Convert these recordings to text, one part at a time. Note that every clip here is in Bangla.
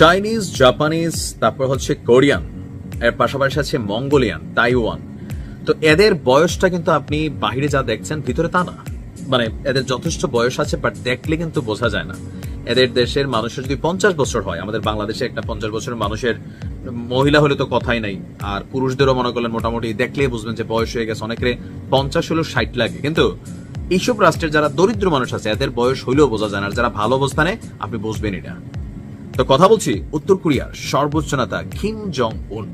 চাইনিজ জাপানিজ তারপর হচ্ছে কোরিয়ান এর পাশাপাশি আছে মঙ্গোলিয়ান তাইওয়ান তো এদের বয়সটা কিন্তু আপনি বাহিরে যা দেখছেন, ভিতরে তা না। মানে এদের যথেষ্ট বয়স আছে বাট দেখলে কিন্তু বোঝা যায় না। এদের দেশের মানুষের যদি পঞ্চাশ বছর হয়, আমাদের বাংলাদেশে একটা পঞ্চাশ বছরের মানুষের মহিলা হলে তো কথাই নাই। আর পুরুষদেরও মনে করলেন মোটামুটি দেখলেই বুঝবেন যে বয়স হয়ে গেছে, অনেকের পঞ্চাশ হলেও ষাট লাগে। কিন্তু এইসব রাষ্ট্রের যারা দরিদ্র মানুষ আছে, এদের বয়স হইলেও বোঝা যায় না। যারা ভালো অবস্থানে, আপনি বুঝবেন এটা তো কথা বলছি উত্তর কোরিয়ার সর্বোচ্চ নেতা কিম জং উন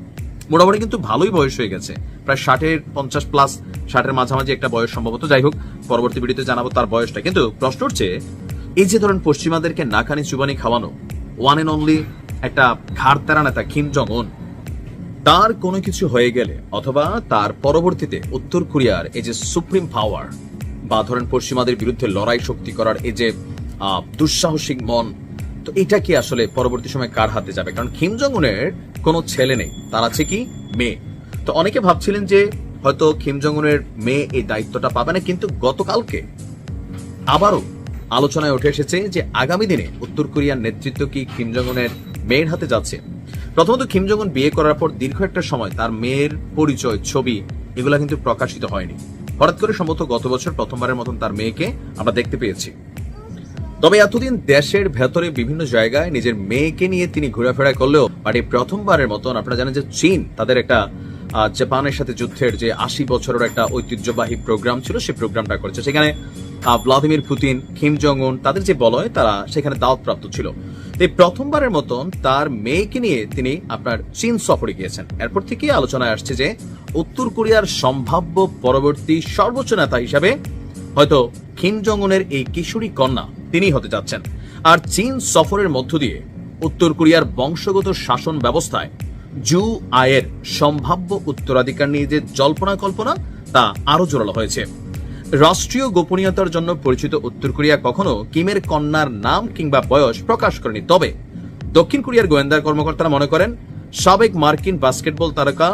মোটামুটি কিন্তু ভালোই বয়স হয়ে গেছে। প্রায় ষাটের, পঞ্চাশ প্লাস ষাটের মাঝামাঝি একটা বয়স সম্ভবত। যাই হোক, পরবর্তী ভিডিওতে জানাব তার বয়সটা। কিন্তু প্রশ্ন হচ্ছে, এই যে ধরেন পশ্চিমাদেরকে নাকানি চুবানি খাওয়ানো ওয়ান এন্ড অনলি একটা ঘাড় তেরা নেতা কিম জং উন তার কোনো কিছু হয়ে গেলে অথবা তার পরবর্তীতে উত্তর কোরিয়ার এই যে সুপ্রিম পাওয়ার বা ধরেন পশ্চিমাদের বিরুদ্ধে লড়াই শক্তি করার এই যে দুঃসাহসিক মন তো এটা কি আসলে পরবর্তী সময় কার হাতে যাবে? কারণ কিম জং উনের কোনো ছেলে নেই, তার আছে কি মেয়ে। তো অনেকে ভাবছিলেন যে হয়তো কিম জং উনের মেয়ে এই দায়িত্বটা পাবে না, কিন্তু গতকালকে আবারও আলোচনায় উঠে এসেছে যে আগামী দিনে উত্তর কোরিয়ার নেতৃত্ব কি কিম জং উনের মেয়ের হাতে যাচ্ছে। প্রথমত কিম জং উন বিয়ে করার পর দীর্ঘ একটা সময় তার মেয়ের পরিচয়, ছবি এগুলা কিন্তু প্রকাশিত হয়নি। হঠাৎ করে সম্ভবত গত বছর প্রথমবারের মতন তার মেয়েকে আমরা দেখতে পেয়েছি। তবে এতদিন দেশের ভেতরে বিভিন্ন জায়গায় নিজের মেয়েকে নিয়ে তিনি ঘোরাফেরা করলেও বাট এই প্রথমবারের মতন আপনারা জানেন যে চীন তাদের একটা জাপানের সাথে যুদ্ধের যে আশি বছরের একটা ঐতিহ্যবাহী প্রোগ্রাম ছিল সেই প্রোগ্রামটা করেছে। সেখানে ভ্লাদিমির পুতিন, কিম জং উন তাদের যে বলয় তারা সেখানে দাওয়াত প্রাপ্ত ছিল এই প্রথমবারের মতন তার মেয়েকে নিয়ে তিনি আপনার চীন সফরে গিয়েছেন। এরপর থেকে আলোচনায় আসছে যে উত্তর কোরিয়ার সম্ভাব্য পরবর্তী সর্বোচ্চ নেতা হিসাবে হয়তো কিম জং উনের এই কিশোরী কন্যা তিনি হতে যাচ্ছেন। আর চীন সফরের মধ্য দিয়ে উত্তর কোরিয়ার বংশগত শাসন ব্যবস্থায় জু আয়ের সম্ভাব্য উত্তরাধিকার নিয়ে যে জল্পনা কল্পনা, তা আরও জোরালো হয়েছে। রাষ্ট্রীয় গোপনীয়তার জন্য পরিচিত উত্তর কোরিয়া কখনো কিমের কন্যার নাম কিংবা বয়স প্রকাশ করেনি। তবে দক্ষিণ কোরিয়ার গোয়েন্দা কর্মকর্তারা মনে করেন, সাবেক মার্কিন বাস্কেটবল তারকা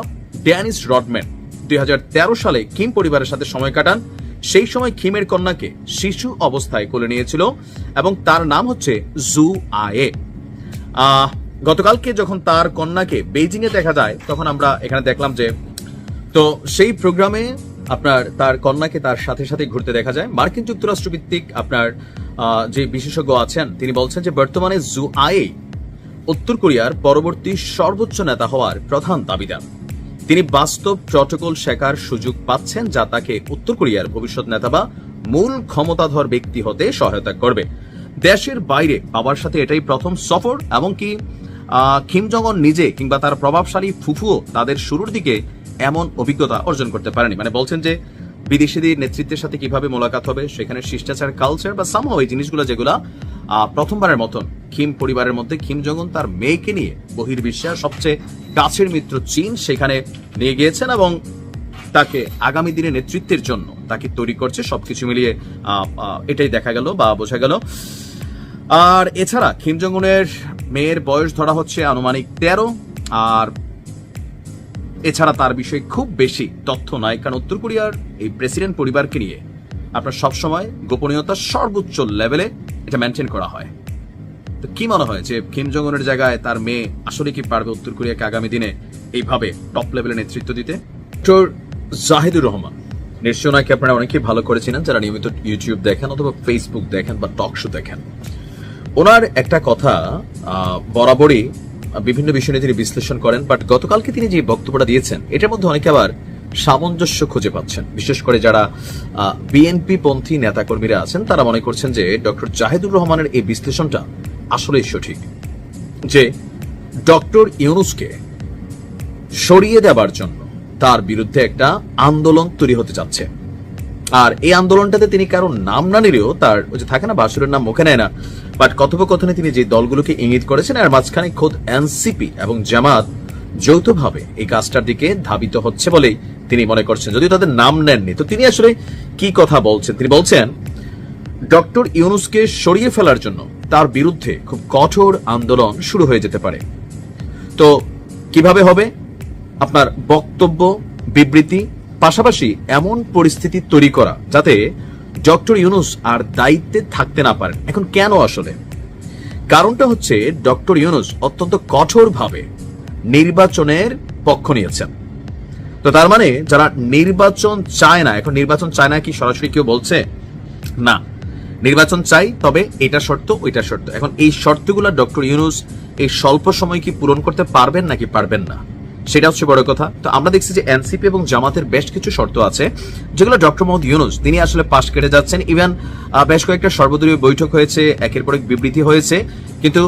ড্যানিস রডম্যান দুই হাজার তেরো সালে কিম পরিবারের সাথে সময় কাটান। সেই সময় কিমের কন্যাকে শিশু অবস্থায় কোলে নিয়েছিল এবং তার নাম হচ্ছে জু আয়ে। গতকালকে যখন তার কন্যাকে বেইজিং এ দেখা যায়, তখন আমরা এখানে দেখলাম যে, তো সেই প্রোগ্রামে আপনার তার কন্যাকে তার সাথে সাথে ঘুরতে দেখা যায়। মার্কিন যুক্তরাষ্ট্র ভিত্তিক আপনার যে বিশেষজ্ঞ আছেন, তিনি বলছেন যে বর্তমানে জু আয়ে উত্তর কোরিয়ার পরবর্তী সর্বোচ্চ নেতা হওয়ার প্রধান দাবিদার। তিনি বাস্তব প্রটোকল শেখার সুযোগ পাচ্ছেন যা তাকে উত্তর কোরিয়ার ভবিষ্যৎ নেতা বা মূল ক্ষমতাধর ব্যক্তি হতে সহায়তা করবে। দেশের বাইরে বাবার সাথে এটাই প্রথম সফর, এমনকি কিম জং নিজে কিংবা তার প্রভাবশালী ফুফুও তাদের শুরুর দিকে এমন অভিজ্ঞতা অর্জন করতে পারেনি। মানে বলছেন যে বিদেশিদের নেতৃত্বের সাথে কীভাবে মোলাকাত হবে, সেখানে শিষ্টাচার কালচার বা সামহ এই জিনিসগুলো যেগুলা প্রথমবারের মতন কিম পরিবারের মধ্যে কিম জং উন তার মেয়েকে নিয়ে বহির্বিশ্বের সবচেয়ে কাছের মিত্র চীন সেখানে নিয়ে গিয়েছেন এবং তাকে আগামী দিনে নেতৃত্বের জন্য তাকে তৈরি করছে, সবকিছু মিলিয়ে এটাই দেখা গেল বা বোঝা গেল। আর এছাড়া কিম জঙ্গনের মেয়ের বয়স ধরা হচ্ছে আনুমানিক তেরো, আর এছাড়া তার বিষয়ে খুব বেশি তথ্য নাই, কারণ উত্তর কোরিয়ার এই প্রেসিডেন্ট পরিবারকে নিয়ে আপনার সবসময় গোপনীয়তার সর্বোচ্চ লেভেলে এটা মেনটেন করা হয়। তো কি মনে হয় যে কিম জং উনের জায়গায় তার মেয়ে আসলে কি পারবে উত্তর কোরিয়াকে আগামী দিনে এইভাবে টপ লেভেলে নেতৃত্ব দিতে? ডক্টর জাহিদুর রহমান নিশ্চয় নাকি আপনারা অনেকেই ভালো করেছিলেন, যারা নিয়মিত ইউটিউব দেখেন অথবা ফেসবুক দেখেন বা টক শো দেখেন। ওনার একটা কথা বরাবরই বিভিন্ন বিষয় নিয়ে তিনি বিশ্লেষণ করেন বাট গতকালকে তিনি যে বক্তব্যটা দিয়েছেন, এটার মধ্যে অনেকে আবার সামঞ্জস্য খুঁজে পাচ্ছেন। বিশেষ করে যারা বিএনপি পন্থী নেতাকর্মীরা আছেন, তারা মনে করছেন যে ডক্টর জাহিদুর রহমানের এই বিশ্লেষণটা আসলেই সঠিক। যে ডক্টর ইউনুসকে সরিয়ে দেবার জন্য তার বিরুদ্ধে একটা আন্দোলন তৈরি হতে যাচ্ছে। আর এই আন্দোলনটাতে তিনি কারও নাম না নিলেও তার ওই যে থাকে না, বাসুরের নাম মুখে নেয় না। বাট কথোপকথনে তিনি যে দলগুলোকে ইঙ্গিত করেছেন আর মাঝখানে খোদ এনসিপি এবং জামাত যৌথভাবে এই কাজটার দিকে ধাবিত হচ্ছে বলেই তিনি মনে করছেন। যদিও তাদের নাম নেননি। তো তিনি আসলে কি কথা বলছেন? তিনি বলছেন, ডক্টর ইউনুসকে সরিয়ে ফেলার জন্য তার বিরুদ্ধে খুব কঠোর আন্দোলন শুরু হয়ে যেতে পারে। তো কীভাবে হবে? আপনার বক্তব্য, বিবৃতি পাশাপাশি এমন পরিস্থিতি তৈরি করা যাতে ডক্টর ইউনুস আর দায়িত্বে থাকতে না পারেন। এখন কেন আসলে? কারণটা হচ্ছে ডক্টর ইউনুস অত্যন্ত কঠোরভাবে নির্বাচনের পক্ষ নিয়েছেন। তো তার মানে যারা নির্বাচন চায় না, এখন নির্বাচন চায় না কি সরাসরি কেউ বলছে? না। নির্বাচন চাই, তবে এটা শর্ত, ওইটা শর্ত। এখন এই শর্তগুলো ডক্টর ইউনুস এই স্বল্প সময় কি পূরণ করতে পারবেন নাকি পারবেন না? সেটা হচ্ছে বড় কথা। তো আমরা দেখছি যে এনসিপি এবং জামাতের বেশ কিছু শর্ত আছে, যেগুলো ডক্টর মোহাম্মদ ইউনুস, তিনি আসলে পাশ কেটে যাচ্ছেন। ইভেন বেশ কয়েকটা সর্বদলীয় বৈঠক হয়েছে, একের পর এক বিবৃতি হয়েছে। কিন্তু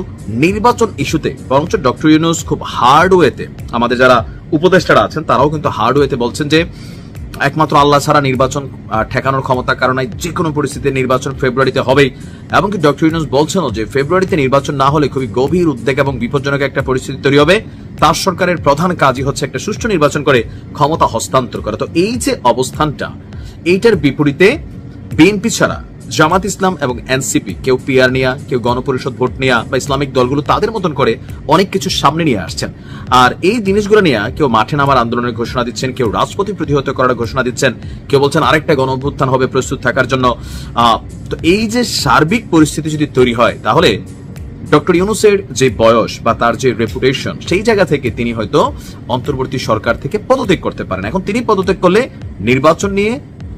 নির্বাচন ইস্যুতে, বরঞ্চ ডক্টর ইউনুস খুব হার্ড ওয়েতে আমাদের যারা উপদেষ্টারা আছেন, তারাও কিন্তু হার্ড ওয়েতে বলছেন যে, একমাত্র আল্লাহ ছাড়া নির্বাচন ঠেকানোর ক্ষমতা কারণ যে কোনো পরিস্থিতিতে নির্বাচন ফেব্রুয়ারিতে হবেই। এমনকি ডক্টর ইউনুস বলছেন যে, ফেব্রুয়ারিতে নির্বাচন না হলে খুবই গভীর উদ্বেগ এবং বিপজ্জনক একটা পরিস্থিতি তৈরি হবে। তার সরকারের প্রধান কাজই হচ্ছে একটা সুষ্ঠু নির্বাচন করে ক্ষমতা হস্তান্তর করা। তো এই যে অবস্থানটা, এইটার বিপরীতে বিএনপি ছাড়া জামাত ইসলাম এবং এনসিপি, কেউ পিআর নিয়া, কেউ গণপরিষদ ভোট নেয়া বা ইসলামিক দলগুলো তাদের মতন করে অনেক কিছু সামনে নিয়ে আসছেন। আর এই জিনিসগুলো নিয়ে কেউ মাঠে নামার আন্দোলনের ঘোষণা দিচ্ছেন, কেউ রাজপথে প্রতিহত করার ঘোষণা দিচ্ছেন, কেউ বলছেন আরেকটা গণ হবে প্রস্তুত থাকার জন্য। তো এই যে সার্বিক পরিস্থিতি যদি তৈরি হয়, তাহলে ডক্টর ইউনুসের যে বয়স বা তার যে রেপুটেশন সেই জায়গা থেকে তিনি হয়তো অন্তর্বর্তী সরকার থেকে পদত্যাগ করতে পারেন। এখন তিনি পদত্যাগ করলে নির্বাচন নিয়ে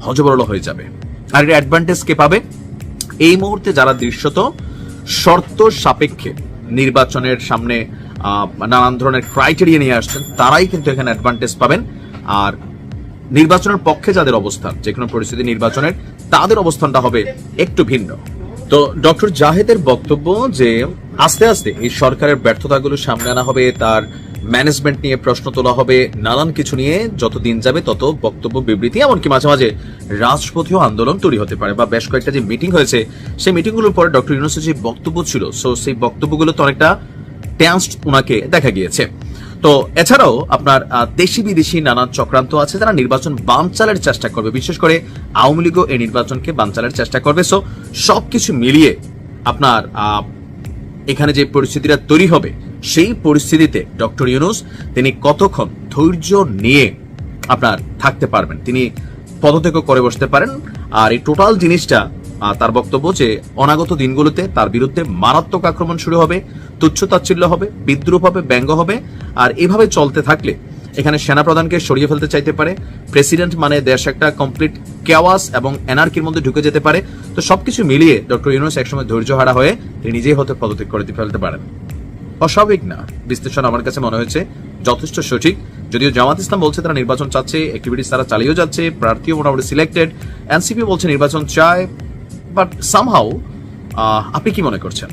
হজবরল হয়ে যাবে। আর এর অ্যাডভান্টেজ কে পাবে? এই মুহূর্তে যারা দৃশ্যত শর্ত সাপেক্ষে নির্বাচনের সামনে নানান ধরনের ক্রাইটেরিয়া নিয়ে আসছেন, তারাই কিন্তু এখানে অ্যাডভান্টেজ পাবেন। আর নির্বাচনের পক্ষে যাদের অবস্থান যে কোনো পরিস্থিতি নির্বাচনের, তাদের অবস্থানটা হবে একটু ভিন্ন। তো ডক্টর জাহেদের বক্তব্য যে আস্তে আস্তে এই সরকারের ব্যর্থতাগুলো সামনে আনা হবে, তার ম্যানেজমেন্ট নিয়ে প্রশ্ন তোলা হবে, নানান কিছু নিয়ে যত দিন যাবে তত বক্তব্য, বিবৃতি, এমনকি মাঝে মাঝে রাজপথীয় আন্দোলন তৈরি হতে পারে বা বেশ কয়েকটা যে মিটিং হয়েছে, সেই মিটিংগুলোর পরে ডক্টর ইউনুসের যে বক্তব্য ছিল সো সেই বক্তব্যগুলো তো অনেকটা টেন্সড ওনাকে দেখা গিয়েছে। তো এছাড়াও আপনার দেশি বিদেশি নানান চক্রান্ত আছে যারা নির্বাচন বানচালের চেষ্টা করবে। বিশেষ করে আওয়ামী লীগও এই নির্বাচনকে বানচালের চেষ্টা করবে। সো সবকিছু মিলিয়ে আপনার এখানে যে পরিস্থিতিটা তৈরি হবে, সেই পরিস্থিতিতে ডক্টর ইউনুস তিনি কতক্ষণ ধৈর্য নিয়ে আপনার থাকতে পারবেন? তিনি পদত্যাগ করে বসতে পারেন। আর এই টোটাল জিনিসটা তার বক্তব্য যে, অনাগত দিনগুলোতে তার বিরুদ্ধে মারাত্মক আক্রমণ শুরু হবে, তুচ্ছ তাচ্ছিল্য হবে, বিদ্রুপ হবে, ব্যঙ্গ হবে, আর এভাবে চলতে থাকলে এখানে সেনাপ্রধানকে সরিয়ে ফেলতে চাইতে পারে, প্রেসিডেন্ট মানে দেশ একটা কমপ্লিট কেওয়াস এবং এনার্কির মধ্যে ঢুকে যেতে পারে। তো সবকিছু মিলিয়ে ডক্টর ইউনুস একসময় ধৈর্য হারা হয়ে তিনি নিজেই হতে পদত্যাগ করে ফেলতে পারেন। অস্বাভাবিক না, বিশ্লেষণ আমার কাছে মনে হয়েছে যথেষ্ট সঠিক। যদিও জামাত ইসলাম বলছে তারা নির্বাচন চাচ্ছে অ্যাক্টিভিটিস তারা চালিয়েও যাচ্ছে, প্রার্থীও মোটামুটি সিলেক্টেড এনসিপি বলছে নির্বাচন চায় বাট সামহাও আপনি কি মনে করছেন?